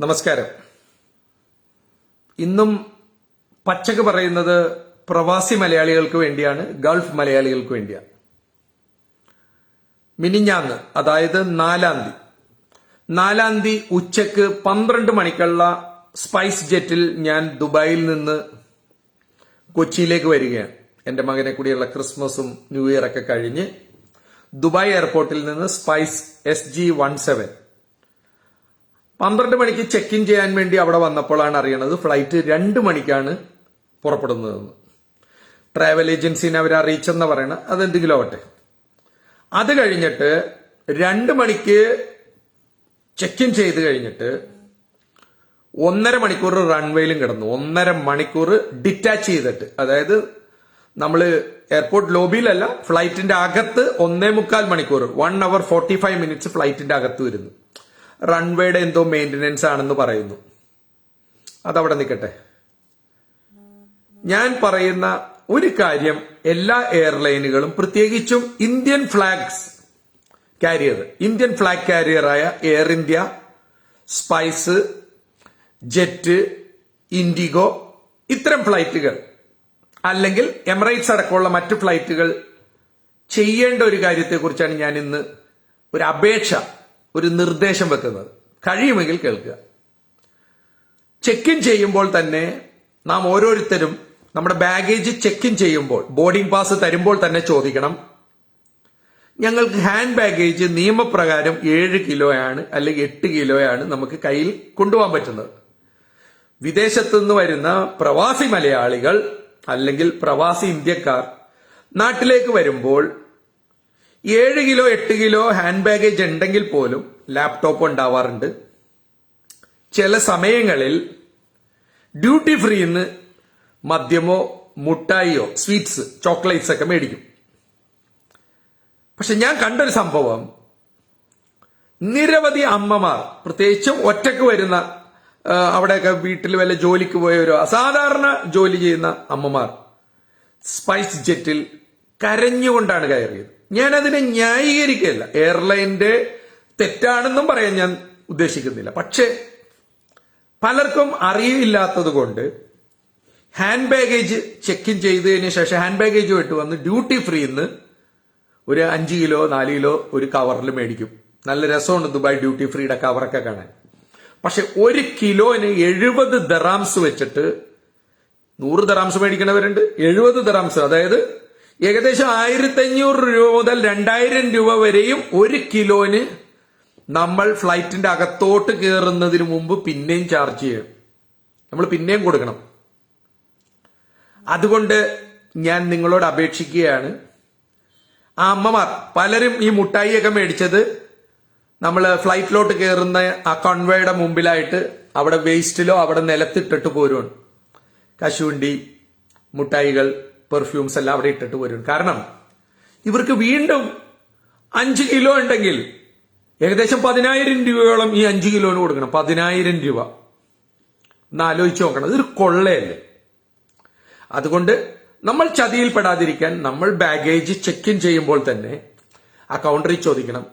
നമസ്കാരം. ഇന്നും പച്ചക്ക് പറയുന്നത് പ്രവാസി മലയാളികൾക്ക് വേണ്ടിയാണ് ഗൾഫ് മലയാളികൾക്ക് വേണ്ടിയാണ്. മിനിഞ്ഞാന്ന് അതായത് നാലാം തീയതി. നാലാം തീയതി ഉച്ചയ്ക്ക് പന്ത്രണ്ട് മണിക്കുള്ള സ്പൈസ് ജെറ്റിൽ ഞാൻ ദുബായിൽ നിന്ന് കൊച്ചിയിലേക്ക് വരികയാണ്. എന്റെ മകനെ കൂടിയുള്ള ക്രിസ്മസും ന്യൂ ഇയർ ഒക്കെ കഴിഞ്ഞ് ദുബായ് എയർപോർട്ടിൽ നിന്ന് spice S G one seven പന്ത്രണ്ട് മണിക്ക് ചെക്ക് ഇൻ ചെയ്യാൻ വേണ്ടി അവിടെ വന്നപ്പോഴാണ് അറിയണത് ഫ്ലൈറ്റ് രണ്ട് മണിക്കാണ് പുറപ്പെടുന്നതെന്ന് ട്രാവൽ ഏജൻസിനെ അവർ അറിയിച്ചെന്ന് പറയണത്. അതെന്തെങ്കിലും ആവട്ടെ. അത് കഴിഞ്ഞിട്ട് രണ്ട് മണിക്ക് ചെക്ക് ഇൻ ചെയ്ത് കഴിഞ്ഞിട്ട് ഒന്നര മണിക്കൂർ റൺവേയിലും കിടന്നു. ഒന്നര മണിക്കൂർ ഡിറ്റാച്ച് ചെയ്തിട്ട്. അതായത് നമ്മൾ എയർപോർട്ട് ലോബിയിലല്ല ഫ്ലൈറ്റിന്റെ അകത്ത് ഒന്നേ മുക്കാൽ മണിക്കൂർ one hour forty five minutes ഫ്ലൈറ്റിന്റെ അകത്ത് വരുന്നു റൺവേയുടെ എന്തോ മെയിന്റനൻസ് ആണെന്ന് പറയുന്നു. അതവിടെ നിൽക്കട്ടെ. ഞാൻ പറയുന്ന ഒരു കാര്യം എല്ലാ എയർലൈനുകളും പ്രത്യേകിച്ചും Indian flags carrier Indian flag കാരിയറായ Air India SpiceJet IndiGo ഇത്തരം ഫ്ലൈറ്റുകൾ അല്ലെങ്കിൽ എമിറേറ്റ്സ് അടക്കമുള്ള മറ്റ് ഫ്ലൈറ്റുകൾ ചെയ്യേണ്ട ഒരു കാര്യത്തെക്കുറിച്ചാണ് ഞാൻ ഇന്ന് ഒരു അപേക്ഷ ഒരു നിർദ്ദേശം വെക്കുന്നത്. കഴിയുമെങ്കിൽ കേൾക്കുക. ചെക്ക് ഇൻ ചെയ്യുമ്പോൾ തന്നെ നാം ഓരോരുത്തരും നമ്മുടെ ബാഗേജ് ചെക്ക് ഇൻ ചെയ്യുമ്പോൾ ബോർഡിംഗ് പാസ് തരുമ്പോൾ തന്നെ ചോദിക്കണം. ഞങ്ങൾക്ക് ഹാൻഡ് ബാഗേജ് നിയമപ്രകാരം ഏഴ് കിലോയാണ് അല്ലെങ്കിൽ എട്ട് കിലോയാണ് നമുക്ക് കയ്യിൽ കൊണ്ടുപോകാൻ പറ്റുന്നത്. വിദേശത്തു നിന്ന് വരുന്ന പ്രവാസി മലയാളികൾ അല്ലെങ്കിൽ പ്രവാസി ഇന്ത്യക്കാർ നാട്ടിലേക്ക് വരുമ്പോൾ ഏഴ് കിലോ എട്ട് കിലോ ഹാൻഡ് ബാഗേജ് ഉണ്ടെങ്കിൽ പോലും ലാപ്ടോപ്പ് ഉണ്ടാവാറുണ്ട്. ചില സമയങ്ങളിൽ ഡ്യൂട്ടി ഫ്രീ ഫ്രീന്ന് മദ്യമോ മുട്ടായിയോ സ്വീറ്റ്സ് ചോക്ലേറ്റ്സ് ഒക്കെ മേടിക്കും. പക്ഷെ ഞാൻ കണ്ടൊരു സംഭവം. നിരവധി അമ്മമാർ പ്രത്യേകിച്ചും ഒറ്റയ്ക്ക് വരുന്ന അവിടെയൊക്കെ വീട്ടിൽ വല്ല ജോലിക്ക് പോയവരോ അസാധാരണ ജോലി ചെയ്യുന്ന അമ്മമാർ സ്പൈസ് ജെറ്റിൽ കരഞ്ഞുകൊണ്ടാണ് കയറിയത്. ഞാൻ അതിനെ ന്യായീകരിക്കുകയല്ല. എയർലൈന്റെ തെറ്റാണെന്നും പറയാൻ ഞാൻ ഉദ്ദേശിക്കുന്നില്ല. പക്ഷേ പലർക്കും അറിയില്ലാത്തത് കൊണ്ട് ഹാൻഡ് ബാഗേജ് ചെക്ക് ഇൻ ചെയ്തതിന് ശേഷം ഹാൻഡ് ബാഗേജ് വിട്ട് വന്ന് ഡ്യൂട്ടി ഫ്രീ ഫ്രീന്ന് ഒരു അഞ്ച് കിലോ നാല് കിലോ ഒരു കവറിൽ മേടിക്കും. നല്ല രസമുണ്ട് ദുബായ് ഡ്യൂട്ടി ഫ്രീയുടെ കവറൊക്കെ കാണാൻ. പക്ഷെ ഒരു കിലോന് എഴുപത് ദറാംസ് വെച്ചിട്ട് നൂറ് ദറാംസ് മേടിക്കണവരുണ്ട്. എഴുപത് ദറാംസ് അതായത് ഏകദേശം ആയിരത്തി അഞ്ഞൂറ് രൂപ മുതൽ രണ്ടായിരം രൂപ വരെയും ഒരു കിലോന് നമ്മൾ ഫ്ലൈറ്റിന്റെ അകത്തോട്ട് കയറുന്നതിന് മുമ്പ് പിന്നെയും ചാർജ് ചെയ്യണം നമ്മൾ പിന്നെയും കൊടുക്കണം. അതുകൊണ്ട് ഞാൻ നിങ്ങളോട് അപേക്ഷിക്കുകയാണ്. ആ അമ്മമാർ പലരും ഈ മുട്ടായിയൊക്കെ മേടിച്ചത് നമ്മൾ ഫ്ലൈറ്റിലോട്ട് കയറുന്ന ആ കൺവേയുടെ മുമ്പിലായിട്ട് അവിടെ വേസ്റ്റിലോ അവിടെ നിലത്തിട്ടിട്ട് പോരുവാണ്. കശുവണ്ടി മുട്ടായികൾ പെർഫ്യൂംസ് എല്ലാം അവിടെ ഇട്ടിട്ട് വരും. കാരണം ഇവർക്ക് വീണ്ടും അഞ്ച് കിലോ ഉണ്ടെങ്കിൽ ഏകദേശം പതിനായിരം രൂപയോളം ഈ അഞ്ച് കിലോന് കൊടുക്കണം. പതിനായിരം രൂപ. ഒന്ന് ആലോചിച്ച് നോക്കണം. ഇതൊരു കൊള്ളയല്ലേ? അതുകൊണ്ട് നമ്മൾ ചതിയിൽപ്പെടാതിരിക്കാൻ നമ്മൾ ബാഗേജ് ചെക്ക് ഇൻ ചെയ്യുമ്പോൾ തന്നെ ആ കൗണ്ടറിൽ ചോദിക്കണം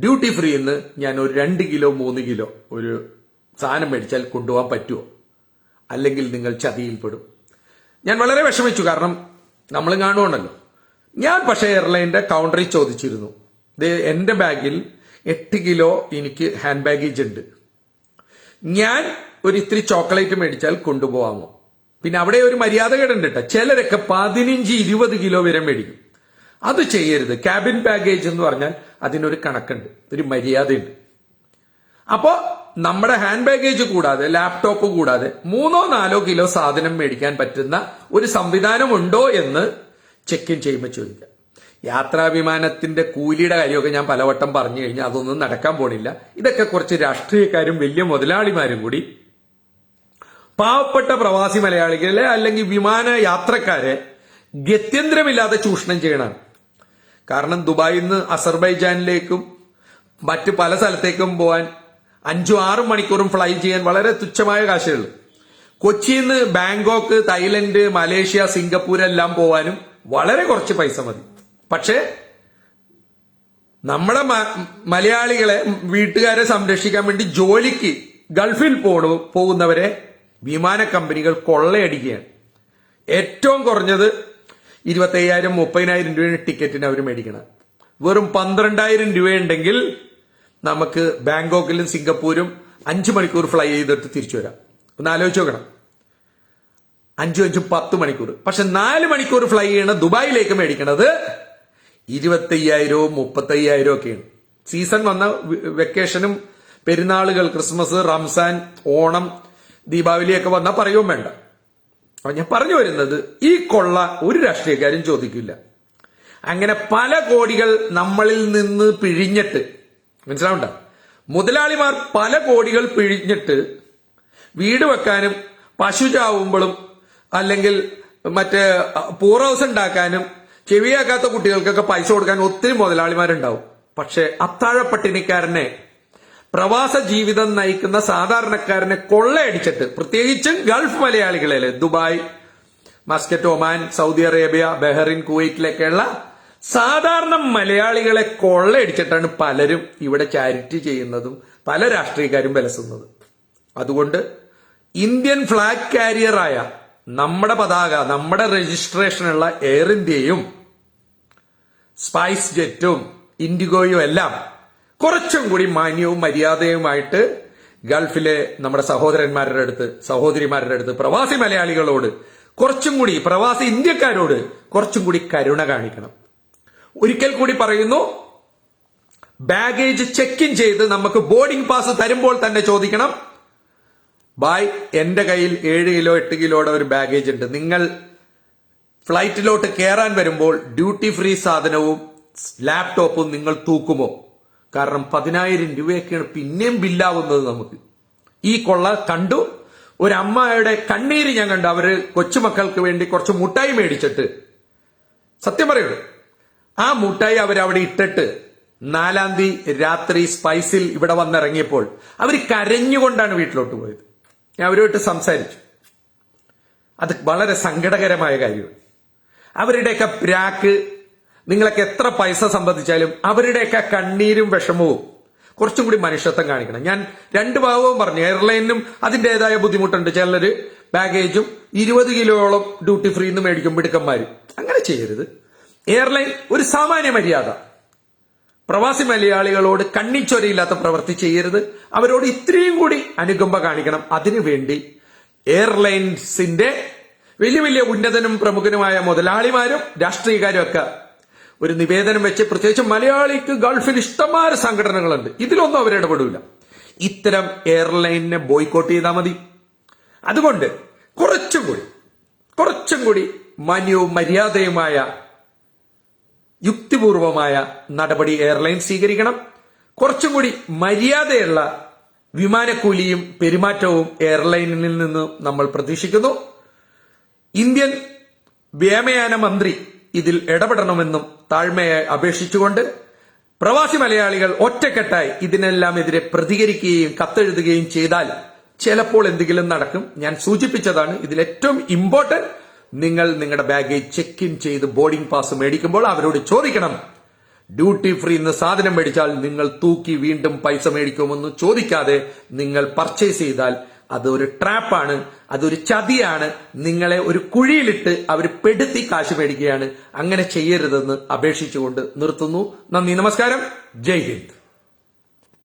ഡ്യൂട്ടി ഫ്രീ എന്ന് ഞാൻ ഒരു രണ്ട് കിലോ മൂന്ന് കിലോ ഒരു സാധനം മേടിച്ചാൽ കൊണ്ടുപോകാൻ പറ്റുമോ അല്ലെങ്കിൽ നിങ്ങൾ ചതിയിൽപ്പെടും ഞാൻ വളരെ വിഷമിച്ചു. കാരണം നമ്മൾ കാണുവാണല്ലോ. ഞാൻ പക്ഷേ എയർലൈന്റെ കൗണ്ടറിൽ ചോദിച്ചിരുന്നു. ദേ എന്റെ ബാഗിൽ എട്ട് കിലോ എനിക്ക് ഹാൻഡ് ബാഗേജ് ഉണ്ട്. ഞാൻ ഒരു ഇത്തിരി ചോക്ലേറ്റ് മേടിച്ചാൽ കൊണ്ടുപോകാമോ പിന്നെ അവിടെ ഒരു മര്യാദകേടുണ്ട് കേട്ടോ ചിലരൊക്കെ പതിനഞ്ച് ഇരുപത് കിലോ വരെ മേടിക്കും. അത് ചെയ്യരുത്. ക്യാബിൻ ബാഗേജ് എന്ന് പറഞ്ഞാൽ അതിനൊരു കണക്കുണ്ട്. ഒരു മര്യാദയുണ്ട്. അപ്പോ നമ്മുടെ ഹാൻഡ് ബാഗേജ് കൂടാതെ ലാപ്ടോപ്പ് കൂടാതെ മൂന്നോ നാലോ കിലോ സാധനം മേടിക്കാൻ പറ്റുന്ന ഒരു സംവിധാനം ഉണ്ടോ എന്ന് ചെക്ക് ഇൻ ചെയ്യുമ്പോൾ ചോദിക്കാം. യാത്രാ വിമാനത്തിന്റെ കൂലിയുടെ കാര്യമൊക്കെ ഞാൻ പലവട്ടം പറഞ്ഞു കഴിഞ്ഞാൽ അതൊന്നും നടക്കാൻ പോണില്ല. ഇതൊക്കെ കുറച്ച് രാഷ്ട്രീയക്കാരും വലിയ മുതലാളിമാരും കൂടി പാവപ്പെട്ട പ്രവാസി മലയാളികളെ അല്ലെങ്കിൽ വിമാന യാത്രക്കാരെ ഗത്യന്തരമില്ലാതെ ചൂഷണം ചെയ്യണം. കാരണം ദുബായിൽ നിന്ന് അസർബൈജാനിലേക്കും മറ്റ് പല സ്ഥലത്തേക്കും പോകാൻ അഞ്ചും ആറും മണിക്കൂറും ഫ്ലൈ ചെയ്യാൻ വളരെ തുച്ഛമായ കാശുകൾ കൊച്ചിയിൽ നിന്ന് ബാങ്കോക്ക് തായ്ലൻഡ് മലേഷ്യ സിംഗപ്പൂർ എല്ലാം പോവാനും വളരെ കുറച്ച് പൈസ മതി. പക്ഷേ നമ്മുടെ മലയാളികളെ വീട്ടുകാരെ സംരക്ഷിക്കാൻ വേണ്ടി ജോലിക്ക് ഗൾഫിൽ പോണു പോകുന്നവരെ വിമാന കമ്പനികൾ കൊള്ളയടിക്കുകയാണ്. ഏറ്റവും കുറഞ്ഞത് ഇരുപത്തയ്യായിരം മുപ്പതിനായിരം രൂപയാണ് ടിക്കറ്റിന് അവർ മേടിക്കണം വെറും പന്ത്രണ്ടായിരം രൂപയുണ്ടെങ്കിൽ നമുക്ക് ബാങ്കോക്കിലും സിംഗപ്പൂരും അഞ്ചു മണിക്കൂർ ഫ്ലൈ ചെയ്തിട്ട് തിരിച്ചു വരാം. ഒന്ന് ആലോചിച്ച് നോക്കണം. അഞ്ചു അഞ്ചും പത്ത് മണിക്കൂർ. പക്ഷെ നാല് മണിക്കൂർ ഫ്ലൈ ചെയ്യണ ദുബായിലേക്ക് മേടിക്കണത് ഇരുപത്തയ്യായിരവും മുപ്പത്തയ്യായിരവും ഒക്കെയാണ്. സീസൺ വന്ന വെക്കേഷനും പെരുന്നാളുകൾ ക്രിസ്മസ് റംസാൻ ഓണം ദീപാവലിയൊക്കെ വന്നാൽ പറയുകയും വേണ്ട. അപ്പൊ ഞാൻ പറഞ്ഞു വരുന്നത് ഈ കൊള്ള ഒരു രാഷ്ട്രീയക്കാരും ചോദിക്കില്ല. അങ്ങനെ പല കോടികൾ നമ്മളിൽ നിന്ന് പിഴിഞ്ഞിട്ട് മനസ്സിലാവണ്ട? മുതലാളിമാർ പല കോടികൾ പിഴിഞ്ഞിട്ട് വീട് വെക്കാനും പശു ചാവുമ്പോഴും അല്ലെങ്കിൽ മറ്റേ പൂർ ഹൗസ് ഉണ്ടാക്കാനും ചെവിയാക്കാത്ത കുട്ടികൾക്കൊക്കെ പൈസ കൊടുക്കാൻ ഒത്തിരി മുതലാളിമാരുണ്ടാവും. പക്ഷെ അത്താഴ പട്ടിണിക്കാരനെ പ്രവാസ ജീവിതം നയിക്കുന്ന സാധാരണക്കാരനെ കൊള്ളയടിച്ചിട്ട് പ്രത്യേകിച്ചും ഗൾഫ് മലയാളികളെ Dubai Muscat Oman Saudi Arabia Bahrain കുവൈറ്റിലൊക്കെയുള്ള സാധാരണ മലയാളികളെ കൊള്ളയടിച്ചിട്ടാണ് പലരും ഇവിടെ ചാരിറ്റി ചെയ്യുന്നതും പല രാഷ്ട്രീയക്കാരും വിലസുന്നതും. അതുകൊണ്ട് ഇന്ത്യൻ ഫ്ലാഗ് കാരിയറായ നമ്മുടെ പതാക നമ്മുടെ രജിസ്ട്രേഷനുള്ള എയർ ഇന്ത്യയും സ്പൈസ് ജെറ്റും ഇൻഡിഗോയും എല്ലാം കുറച്ചും കൂടി മാന്യവും മര്യാദയുമായിട്ട് ഗൾഫിലെ നമ്മുടെ സഹോദരന്മാരുടെ അടുത്ത് സഹോദരിമാരുടെ അടുത്ത് പ്രവാസി മലയാളികളോട് കുറച്ചും കൂടി പ്രവാസി ഇന്ത്യക്കാരോട് കുറച്ചും കൂടി കരുണ കാണിക്കണം. ഒരിക്കൽ കൂടി പറയുന്നു ബാഗേജ് ചെക്ക് ഇൻ ചെയ്ത് നമുക്ക് ബോർഡിംഗ് പാസ് തരുമ്പോൾ തന്നെ ചോദിക്കണം. ബായ് എന്റെ കയ്യിൽ ഏഴ് കിലോ എട്ട് കിലോയുടെ ഒരു ബാഗേജ് ഉണ്ട്. നിങ്ങൾ ഫ്ലൈറ്റിലോട്ട് കയറാൻ വരുമ്പോൾ ഡ്യൂട്ടി ഫ്രീ സാധനവും ലാപ്ടോപ്പും നിങ്ങൾ തൂക്കുമോ? കാരണം പതിനായിരം രൂപയൊക്കെയാണ് പിന്നെയും ബില്ലാവുന്നത് നമുക്ക്. ഈ കൊള്ള കണ്ടു. ഒരു അമ്മയുടെ കണ്ണീര് ഞാൻ കണ്ടു. അവർ കൊച്ചുമക്കൾക്ക് വേണ്ടി കുറച്ച് മുട്ടായി മേടിച്ചിട്ട്. സത്യം പറയൂ. ആ മുട്ടായി അവരവിടെ ഇട്ടിട്ട് നാലാം തീയതി രാത്രി സ്പൈസിൽ ഇവിടെ വന്നിറങ്ങിയപ്പോൾ അവർ കരഞ്ഞുകൊണ്ടാണ് വീട്ടിലോട്ട് പോയത്. ഞാൻ അവരുമായിട്ട് സംസാരിച്ചു. അത് വളരെ സങ്കടകരമായ കാര്യമാണ്. അവരുടെയൊക്കെ പ്രാക്ക് നിങ്ങളൊക്കെ എത്ര പൈസ സംബന്ധിച്ചാലും അവരുടെയൊക്കെ കണ്ണീരും വിഷമവും കുറച്ചും കൂടി മനുഷ്യത്വം കാണിക്കണം. ഞാൻ രണ്ട് ഭാഗവും പറഞ്ഞു. എയർലൈനിനും അതിന്റെതായ ബുദ്ധിമുട്ടുണ്ട്. ചിലര് ബാഗേജും ഇരുപത് കിലോയോളം ഡ്യൂട്ടി ഫ്രീ എന്ന് മേടിക്കും മിടുക്കന്മാർ അങ്ങനെ ചെയ്യരുത്. എയർലൈൻ ഒരു സാമാന്യ മര്യാദ. പ്രവാസി മലയാളികളോട് കണ്ണിച്ചൊരയില്ലാത്ത പ്രവൃത്തി ചെയ്യരുത്. അവരോട് ഇത്രയും കൂടി അനുകമ്പ കാണിക്കണം. അതിനുവേണ്ടി എയർലൈൻസിന്റെ വലിയ വലിയ ഉന്നതനും പ്രമുഖനുമായ മുതലാളിമാരും രാഷ്ട്രീയക്കാരും ഒക്കെ ഒരു നിവേദനം വെച്ച് പ്രത്യേകിച്ച് മലയാളിക്ക് ഗൾഫിൽ ഇഷ്ടമായ സംഘടനകളുണ്ട്. ഇതിലൊന്നും അവരിടപെടില്ല ഇത്തരം എയർലൈനിനെ ബോയ്ക്കോട്ട് ചെയ്താൽ മതി. അതുകൊണ്ട് കുറച്ചും കൂടി കുറച്ചും കൂടി മാന്യവും മര്യാദയുമായ യുക്തിപൂർവമായ നടപടി എയർലൈൻ സ്വീകരിക്കണം. കുറച്ചും കൂടി മര്യാദയുള്ള വിമാനക്കൂലിയും പെരുമാറ്റവും എയർലൈനിൽ നിന്ന് നമ്മൾ പ്രതീക്ഷിക്കുന്നു. ഇന്ത്യൻ വ്യോമയാന മന്ത്രി ഇതിൽ ഇടപെടണമെന്നും താഴ്മയെ അപേക്ഷിച്ചുകൊണ്ട് പ്രവാസി മലയാളികൾ ഒറ്റക്കെട്ടായി ഇതിനെല്ലാം എതിരെ പ്രതികരിക്കുകയും കത്തെഴുതുകയും ചെയ്താൽ ചിലപ്പോൾ എന്തെങ്കിലും നടക്കും. ഞാൻ സൂചിപ്പിച്ചതാണ് ഇതിൽ ഏറ്റവും ഇമ്പോർട്ടന്റ് നിങ്ങൾ നിങ്ങളുടെ ബാഗേജ് ചെക്ക് ഇൻ ചെയ്ത് ബോർഡിംഗ് പാസ് മേടിക്കുമ്പോൾ അവരോട് ചോദിക്കണം. ഡ്യൂട്ടി ഫ്രീ എന്ന് സാധനം മേടിച്ചാൽ നിങ്ങൾ തൂക്കി വീണ്ടും പൈസ മേടിക്കുമെന്ന് ചോദിക്കാതെ നിങ്ങൾ പർച്ചേസ് ചെയ്താൽ അതൊരു ട്രാപ്പാണ് അതൊരു ചതിയാണ്. നിങ്ങളെ ഒരു കുഴിയിലിട്ട് അവർ പെടുത്തി കാശ് മേടിക്കുകയാണ്. അങ്ങനെ ചെയ്യരുതെന്ന് അപേക്ഷിച്ചുകൊണ്ട് നിർത്തുന്നു. നന്ദി നമസ്കാരം. ജയ് ഹിന്ദ്.